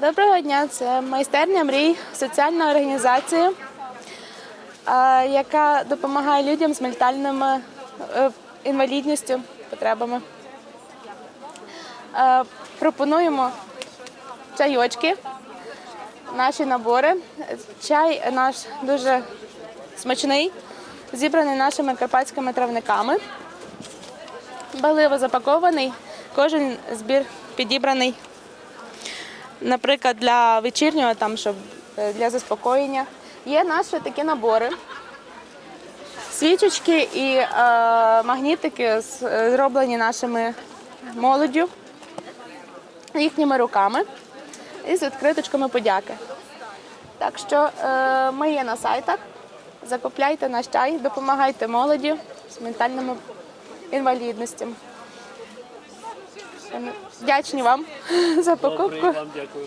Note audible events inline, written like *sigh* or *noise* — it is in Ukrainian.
Доброго дня, це майстерня мрій, соціальна організація, яка допомагає людям з ментальними е, інвалідністю, потребами. Пропонуємо чайочки, наші набори. Чай наш дуже смачний, зібраний нашими карпатськими травниками. Баливо запакований, кожен збір підібраний наприклад, для вечірнього, там, щоб е, для заспокоєння. Є наші такі набори. Свічечки і е, магнітики е, зроблені нашими молоддю, їхніми руками і з відкриточками подяки. Так що е, ми є на сайтах. Закупляйте наш чай, допомагайте молоді з ментальними інвалідностями. Вдячні вам *laughs* за покупку. Добре, вам дякую.